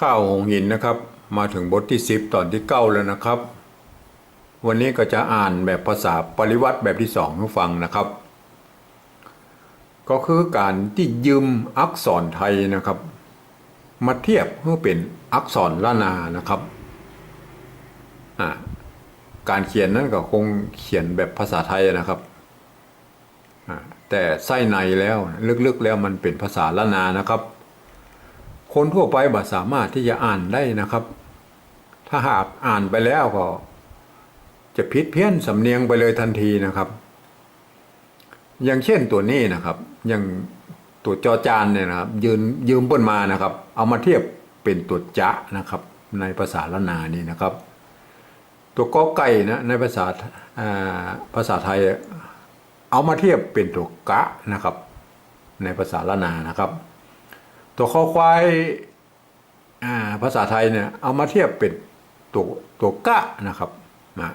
ข้าวหงหินนะครับ มาถึงบทที่ 10 ตอนที่เก้าแล้วนะครับ วันนี้ก็จะอ่านแบบภาษาปริวัติแบบที่สองให้ฟังนะครับ ก็คือการที่ยืมอักษรไทยนะครับ มาเทียบเพื่อเป็นอักษรล้านานะครับการเขียนนั้นก็คงเขียนแบบภาษาไทยนะครับแต่ไส้ในแล้วลึกๆแล้วมันเป็นภาษาล้านานะครับ คนทั่วไปบ่สามารถที่จะอ่านได้นะครับ ถ้าหากอ่านไปแล้วก็ จะพิษเพี้ยนสำเนียงไปเลยทันทีนะครับ อย่างเช่นตัวนี้นะครับ อย่างตัวจอจานเนี่ยนะครับ ยืนยืมเปิ้นมานะครับ เอามาเทียบเป็นตัวจะนะครับ ในภาษาละนานี่นะครับ ตัวกอไก่นะในภาษาภาษาไทย เอามาเทียบเป็นตัวกะนะครับ ในภาษาละนานะครับ ตัวข้อควายาภาษาไทยเนี่ยเอามาเทียบเป็นตัวตัวกะนะครับนะ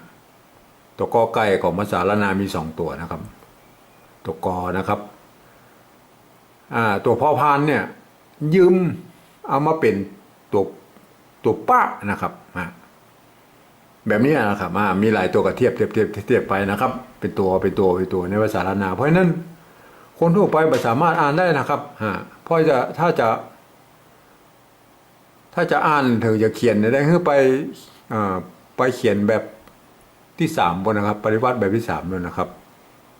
ตัวกอไก่ของภาษาละนามีสองตัวนะครับ ตัวกอนะครับตัวพ่อพานเนี่ยยืมเอามาเป็นตัวตัวป้านะครับแบบนี้นะครับอ่ามีหลายตัวกับเทียบเทียบเทียบเทียบไปนะครับ เป็นตัวเป็นตัวเป็นตัวในภาษาละนา เพราะฉะนั้น คนทั่วไปไม่สามารถอ่านได้นะครับฮะเพราะจะถ้าจะ ถ้าจะอ่านเธอจะเขียนได้คือไปอไปเขียนแบบที่สามบนนะครับ ปริวัติแบบที่สามเลยนะครับ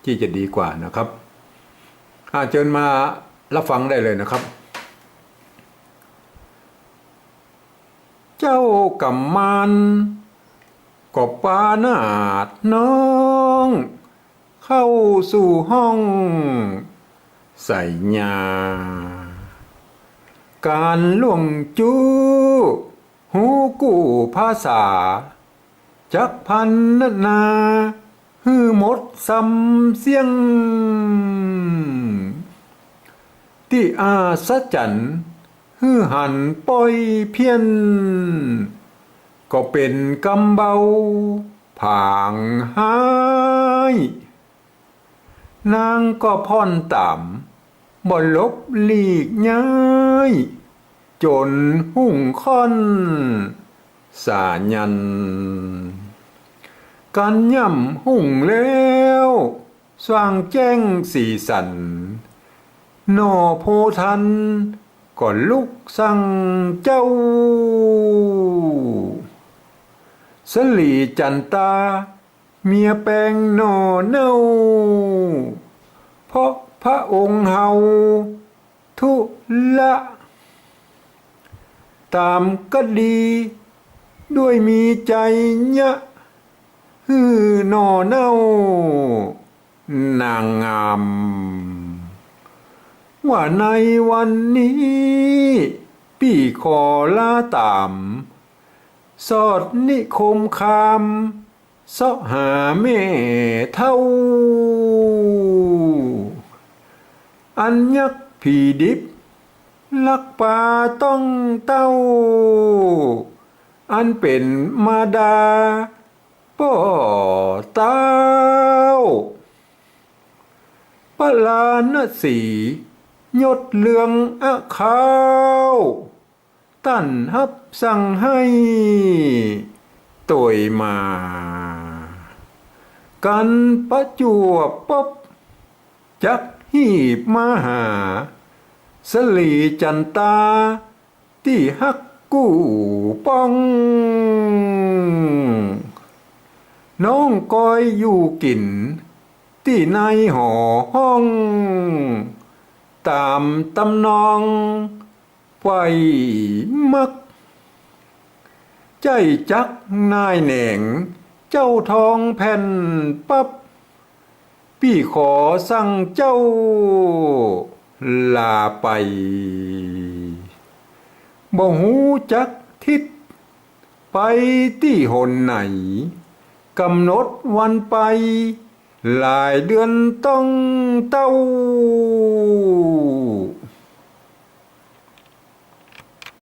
ที่จะดีกว่านะครับอาเชิญมารับฟังได้เลยนะครับ เจ้ากำมันก็ปานาดน้อง เข้าสู่ห้อง ส่ยาการล่วงจู้หูกู้ภาษา จักพันนาฮือหมดสำเสียง ที่อาสจันฮือหันป่อยเพียน ก็เป็นกำเบาผางหาย นางก็พ่อนต่ำ บ่ลบหลีกย้ายจนหุ่งค่อน สายันกันย่ำหุ่งแล้วสว่างแจ้งสีสันนอโพทันก็ลุกสั่งเจ้า สลีจันตา เมียแปลงหนอเน่า เพราะ พระองค์เฮาทุละตามก็ดี ด้วยมีใจยะฮือหน่อเน่านางงาม ว่าในวันนี้ พี่ขอลาตาม สอดนิคมคามเสาะหาแม่เท่า อันยักผีดิบ ลักป่าต้องเต้า อันเป็นมาดาป่อเต้าปลานสียดเลืองอะขาวตั้นฮับสั่งให้ตวยมา กันประจวบปบจัก หีบมาหา สลีจันตา ที่ฮักกู้ป้อง น้องกอยอยู่กิน ที่ในหอห้อง ตามตำนองไฟมัก ใจจักนายแหน่ง เจ้าทองแผ่นปับ พี่ขอสั่งเจ้า ลาไป บ่หูจักทิศ ไปที่หนไหน กำหนดวันไป หลายเดือนต้องเต้า